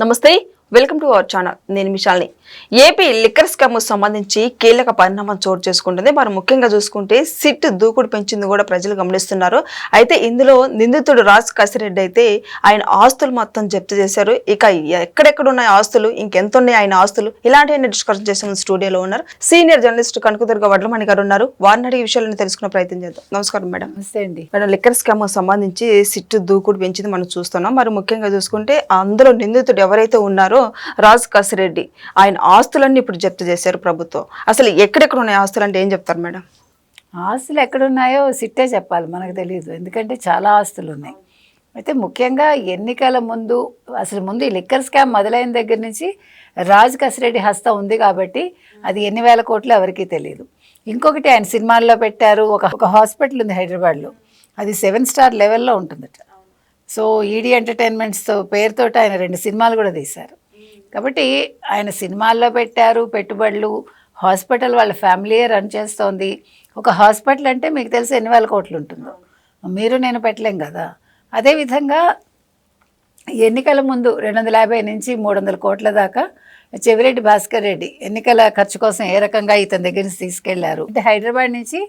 నమస్తే. Welcome to our channel. నేను మిషాల్ని ఏపీ లిక్కర్ స్కామ్ సంబంధించి కీలక పరిణామం చోటు చేసుకుంటుంది. మరి ముఖ్యంగా చూసుకుంటే సిట్ దూకుడు పెంచింది కూడా ప్రజలు గమనిస్తున్నారు. అయితే ఇందులో నిందితుడు రాజ్ కసిరెడ్డి అయితే ఆయన ఆస్తులు మొత్తం జప్తు చేశారు. ఇక ఎక్కడెక్కడ ఉన్నాయి ఆస్తులు? ఇంకెంత ఉన్నాయి ఆయన ఆస్తులు? ఇలాంటి డిస్కషన్ చేసే ముందు స్టూడియోలో ఉన్నారు. సీనియర్ జర్నలిస్ట్ కనకదుర్గ వడ్లమణి గారు ఉన్నారు. వారిని అడిగే విషయాలను తెలుసుకునే ప్రయత్నం చేద్దాం. నమస్కారం మేడం. నమస్తే అండి. మేడం లిక్కర్ స్కామ్ సంబంధించి సిట్టు దూకుడు పెంచింది మనం చూస్తున్నాం. మరి ముఖ్యంగా చూసుకుంటే అందులో నిందితుడు ఎవరైతే ఉన్నారో రాజ్ కసిరెడ్డి. ఆయన ఆస్తులన్నీ ఇప్పుడు జప్తు చేశారు ప్రభుత్వం. అసలు ఎక్కడెక్కడ ఉన్నాయి ఆస్తులు అంటే ఏం చెప్తారు మేడం? ఆస్తులు ఎక్కడున్నాయో సిట్టే చెప్పాలి మనకు తెలియదు ఎందుకంటే చాలా ఆస్తులు ఉన్నాయి. అయితే ముఖ్యంగా ఎన్నికల ముందు అసలు ముందు ఈ లిక్కర్ స్కామ్ మొదలైన దగ్గర నుంచి రాజ్ కసిరెడ్డి హస్తం ఉంది కాబట్టి అది ఎన్ని వేల కోట్లు ఎవరికీ తెలియదు ఇంకొకటి ఆయన సినిమాల్లో పెట్టారు ఒక ఒక హాస్పిటల్ ఉంది హైదరాబాద్లో. అది సెవెన్ స్టార్ లెవెల్లో ఉంటుందట. సో ఈడీ ఎంటర్టైన్మెంట్స్తో పేరుతోటి ఆయన రెండు సినిమాలు కూడా తీశారు. కాబట్టి ఆయన సినిమాల్లో పెట్టారు పెట్టుబడులు హాస్పిటల్ వాళ్ళ ఫ్యామిలీయే రన్ చేస్తోంది. ఒక హాస్పిటల్ అంటే మీకు తెలిసి ఎన్ని వేల కోట్లు ఉంటుందో. మీరు నేను పెట్టలేం కదా. అదేవిధంగా ఎన్నికల ముందు రెండు వందల యాభై నుంచి మూడు వందల కోట్ల దాకా చెవిరెడ్డి భాస్కర్ రెడ్డి ఎన్నికల ఖర్చు కోసం ఏ రకంగా ఇతని దగ్గర నుంచి తీసుకెళ్ళారు. అంటే హైదరాబాద్ నుంచి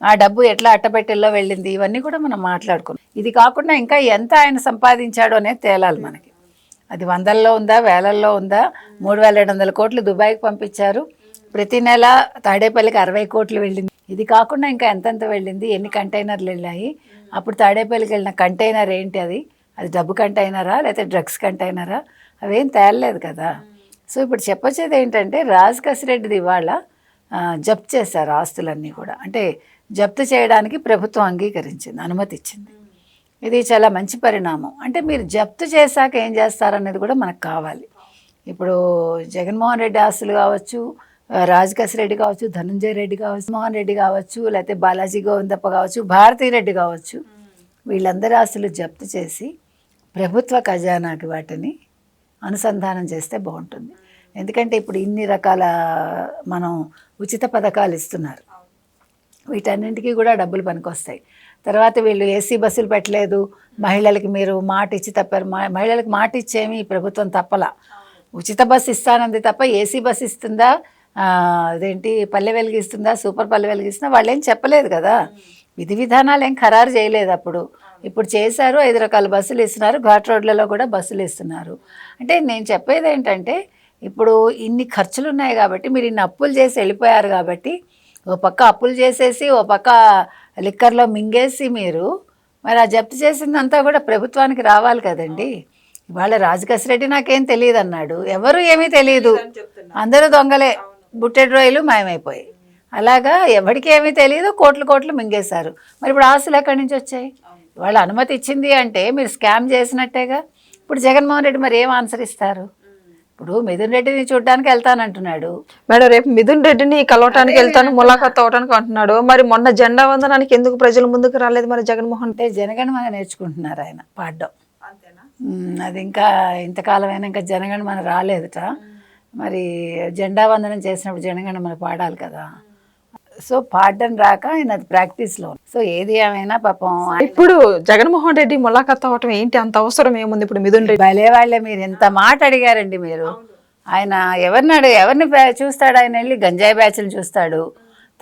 ఆ డబ్బు ఎట్లా అట్టపెట్టెల్లో వెళ్ళింది? ఇవన్నీ కూడా మనం మాట్లాడుకున్నాం. ఇది కాకుండా ఇంకా ఎంత ఆయన సంపాదించాడో అనేది తేలాలి మనకి. అది వందల్లో ఉందా వేలల్లో ఉందా? మూడు వేల ఏడు వందల కోట్లు దుబాయ్కి పంపించారు. ప్రతి నెల తాడేపల్లికి అరవై కోట్లు వెళ్ళింది. ఇది కాకుండా ఇంకా ఎంతెంత వెళ్ళింది? ఎన్ని కంటైనర్లు వెళ్ళాయి? అప్పుడు తాడేపల్లికి వెళ్ళిన కంటైనర్ ఏంటి అది? అది డబ్బు కంటైనరా లేకపోతే డ్రగ్స్ కంటైనరా? అవేం తేలలేదు కదా. సో ఇప్పుడు చెప్పొచ్చేది ఏంటంటే రాజ్ కసిరెడ్డిది ఇవాళ జప్తు చేశారు ఆస్తులన్నీ కూడా. అంటే జప్తు చేయడానికి ప్రభుత్వం అంగీకరించింది అనుమతి ఇచ్చింది ఇది చాలా మంచి పరిణామం. అంటే మీరు జప్తు చేశాక ఏం చేస్తారనేది కూడా మనకు కావాలి. ఇప్పుడు జగన్మోహన్ రెడ్డి ఆస్తులు కావచ్చు రాజ్ రెడ్డి కావచ్చు ధనంజయ రెడ్డి కావచ్చు మోహన్ రెడ్డి కావచ్చు లేకపోతే బాలాజీ గోవిందప్ప కావచ్చు భారతీ రెడ్డి కావచ్చు. వీళ్ళందరి ఆస్తులు జప్తు చేసి ప్రభుత్వ ఖజానాకి వాటిని అనుసంధానం చేస్తే బాగుంటుంది. ఎందుకంటే ఇప్పుడు ఇన్ని రకాల మనం ఉచిత పథకాలు ఇస్తున్నారు. వీటన్నింటికి కూడా డబ్బులు పనికొస్తాయి. తర్వాత వీళ్ళు ఏసీ బస్సులు పెట్టలేదు. మహిళలకి మీరు మాట ఇచ్చి తప్పారు. మా- మహిళలకు మాట ఇచ్చేమి ఈ ప్రభుత్వం తప్పల. ఉచిత బస్సు ఇస్తానంది తప్ప ఏసీ బస్సు ఇస్తుందా? అదేంటి పల్లె వెలిగిస్తుందా సూపర్ పల్లె వెలిగిస్తుందా వాళ్ళు ఏం చెప్పలేదు కదా. విధి విధానాలు ఏం ఖరారు చేయలేదు అప్పుడు. ఇప్పుడు చేశారు ఐదు రకాల బస్సులు ఇస్తున్నారు. ఘాట్ రోడ్లలో కూడా బస్సులు ఇస్తున్నారు. అంటే నేను చెప్పేది ఏంటంటే ఇప్పుడు ఇన్ని ఖర్చులు ఉన్నాయి కాబట్టి మీరు ఇన్ని అప్పులు చేసి వెళ్ళిపోయారు కాబట్టి ఓ పక్క అప్పులు చేసేసి ఓ పక్క లిక్కర్లో మింగేసి మీరు మరి ఆ జప్తు చేసిందంతా కూడా ప్రభుత్వానికి రావాలి కదండి. ఇవాళ రాజకసిరెడ్డి నాకేం తెలియదు అన్నాడు ఎవరు ఏమీ తెలియదు అందరూ దొంగలే. బుట్టెడ్ రొయ్యలు మాయమైపోయాయి. అలాగా ఎవరికి ఏమీ తెలియదు కోట్లు కోట్లు మింగేశారు. మరి ఇప్పుడు ఆస్తులు ఎక్కడి నుంచి వచ్చాయి? వాళ్ళ అనుమతి ఇచ్చింది అంటే మీరు స్కామ్ చేసినట్టేగా. ఇప్పుడు జగన్మోహన్ రెడ్డి మరి ఏం ఆన్సర్ ఇస్తారు? ఇప్పుడు మిథున్ రెడ్డిని చూడడానికి వెళ్తానంటున్నాడు. మేడం రేపు మిథున్ రెడ్డిని కలవటానికి వెళ్తాను ములాఖత్ అవటానికి అంటున్నాడు. మరి మొన్న జెండా వందనానికి ఎందుకు ప్రజలు ముందుకు రాలేదు మరి జగన్మోహన్? అంటే జనగణమన నేర్చుకుంటున్నారు ఆయన పాడడం. అది ఇంకా ఇంతకాలమైనా ఇంకా జనగణమన రాలేదుట. మరి జెండా వందనం చేసినప్పుడు జనగణమన పాడాలి కదా. సో పాడడం రాక ఆయన అది ప్రాక్టీస్లో సో ఏది ఏమైనా పాపం ఇప్పుడు జగన్మోహన్ రెడ్డి ములాఖత్ అవటం ఏంటి? అంత అవసరం ఏముంది? ఇప్పుడు మిథున్ రెడ్డి భలే వాళ్ళే మీరు ఎంత మాట అడిగారండి మీరు. ఆయన ఎవరిని అడిగి ఎవరిని చూస్తాడు ఆయన వెళ్ళి? గంజాయి బ్యాచ్లు చూస్తాడు.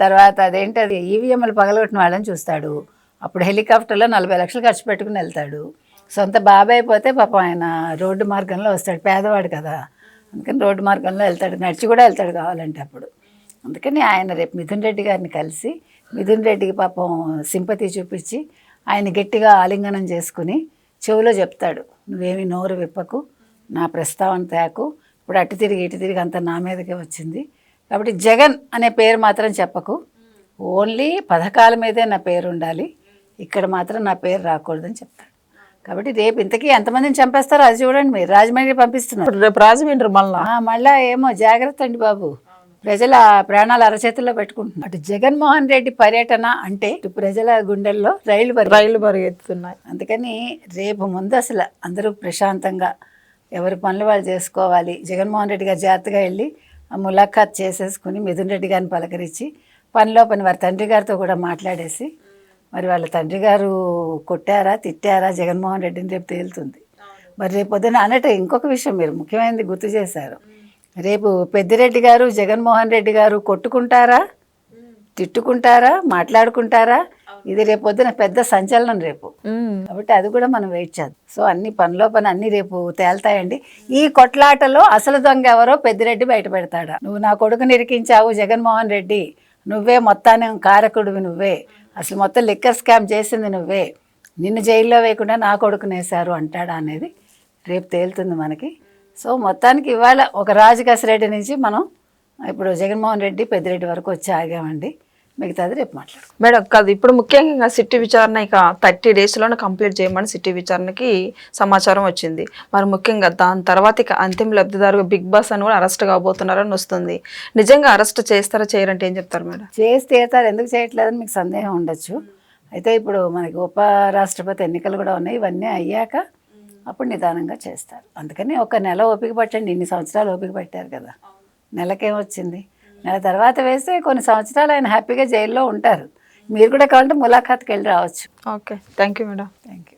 తర్వాత అదేంటది ఈవీఎంలు పగలగొట్టిన వాళ్ళని చూస్తాడు. అప్పుడు హెలికాప్టర్లో నలభై లక్షలు ఖర్చు పెట్టుకుని వెళ్తాడు. సొంత బాబాయ్ పోతే పాపం ఆయన రోడ్డు మార్గంలో వస్తాడు. పేదవాడు కదా. అందుకని రోడ్డు మార్గంలో వెళ్తాడు. నడిచి కూడా వెళ్తాడు కావాలంటే అప్పుడు. అందుకని ఆయన రేపు మిథున్ రెడ్డి గారిని కలిసి మిథున్ రెడ్డికి పాపం సింపతి చూపించి ఆయన గట్టిగా ఆలింగనం చేసుకుని చెవిలో చెప్తాడు నువ్వేమి నోరు విప్పకు నా ప్రస్తావన తేకు ఇప్పుడు అటు తిరిగి ఇటు తిరిగి అంత నా మీదకే వచ్చింది. కాబట్టి జగన్ అనే పేరు మాత్రం చెప్పకు. ఓన్లీ పథకాల మీదే నా పేరు ఉండాలి. ఇక్కడ మాత్రం నా పేరు రాకూడదని చెప్తాడు. కాబట్టి రేపు ఇంతకీ ఎంతమందిని చంపేస్తారో అది చూడండి మీరు. రాజమండ్రి పంపిస్తున్నారు. రేపు రాజమండ్రి మళ్ళా? మళ్ళా ఏమో జాగ్రత్త అండి బాబు. ప్రజల ప్రాణాలు అరచేతుల్లో పెట్టుకుంటున్నారు అటు జగన్మోహన్ రెడ్డి పర్యటన అంటే ఇటు ప్రజల గుండెల్లో రైలు రైలు పరిగెత్తుతున్నాయి అందుకని రేపు ముందు అసలు అందరూ ప్రశాంతంగా ఎవరి పనులు వాళ్ళు చేసుకోవాలి. జగన్మోహన్ రెడ్డి గారు జాగ్రత్తగా వెళ్ళి ఆ ములాఖాత్ చేసేసుకుని మిథున్ రెడ్డి గారిని పలకరించి పనిలో పని వారి తండ్రి గారితో కూడా మాట్లాడేసి మరి వాళ్ళ తండ్రి గారు కొట్టారా తిట్టారా జగన్మోహన్ రెడ్డిని రేపు తేలుతుంది. మరి రేపు పొద్దున అన్నట్టు ఇంకొక విషయం మీరు ముఖ్యమైనది గుర్తు చేశారు. రేపు పెద్దిరెడ్డి గారు జగన్మోహన్ రెడ్డి గారు కొట్టుకుంటారా? తిట్టుకుంటారా? మాట్లాడుకుంటారా? ఇది రేపు పొద్దున పెద్ద సంచలనం రేపు. కాబట్టి అది కూడా మనం వెయిట్ చేద్దాం. సో అన్ని పనిలో పని అన్ని రేపు తేల్తాయండి. ఈ కొట్లాటలో అసలు దొంగ ఎవరో పెద్దిరెడ్డి బయట పెడతాడా? నువ్వు నా కొడుకు నిరికించావు జగన్మోహన్ రెడ్డి. నువ్వే మొత్తాన్ని కారకుడివి నువ్వే. అసలు మొత్తం లిక్కర్ స్కామ్ చేసింది నువ్వే. నిన్ను జైల్లో వేయకుండా నా కొడుకుని వేశారు అంటాడా అనేది రేపు తేలుతుంది మనకి. సో మొత్తానికి ఇవాళ ఒక రాజకసిరెడ్డి నుంచి మనం ఇప్పుడు జగన్మోహన్ రెడ్డి పెద్దిరెడ్డి వరకు వచ్చి ఆగామండి. మిగతాది రేపు మాట్లాడు మేడం కాదు ఇప్పుడు ముఖ్యంగా సిట్టి విచారణ ఇక థర్టీ డేస్లోనే కంప్లీట్ చేయమని సిట్టి విచారణకి సమాచారం వచ్చింది. మరి ముఖ్యంగా దాని తర్వాత ఇక అంతిమ లబ్ధిదారు బిగ్ బాస్ అని కూడా అరెస్ట్ కాబోతున్నారని వస్తుంది. నిజంగా అరెస్ట్ చేస్తారా చేయరంటే ఏం చెప్తారు మేడం? చేసి తీరుతారు ఎందుకు చేయట్లేదని మీకు సందేహం ఉండొచ్చు. అయితే ఇప్పుడు మనకి ఉప రాష్ట్రపతి ఎన్నికలు కూడా ఉన్నాయి ఇవన్నీ అయ్యాక అప్పుడు నిదానంగా చేస్తారు. అందుకని ఒక నెల ఓపిక పట్టండి. ఇన్ని సంవత్సరాలు ఓపిక పట్టారు కదా. నెలకేమొచ్చింది నెల తర్వాత వేస్తే కొన్ని సంవత్సరాలు ఆయన హ్యాపీగా జైల్లో ఉంటారు. మీరు కూడా కావాలంటే ములాఖాత్కి వెళ్ళి రావచ్చు. Okay. Thank you madam. Thank you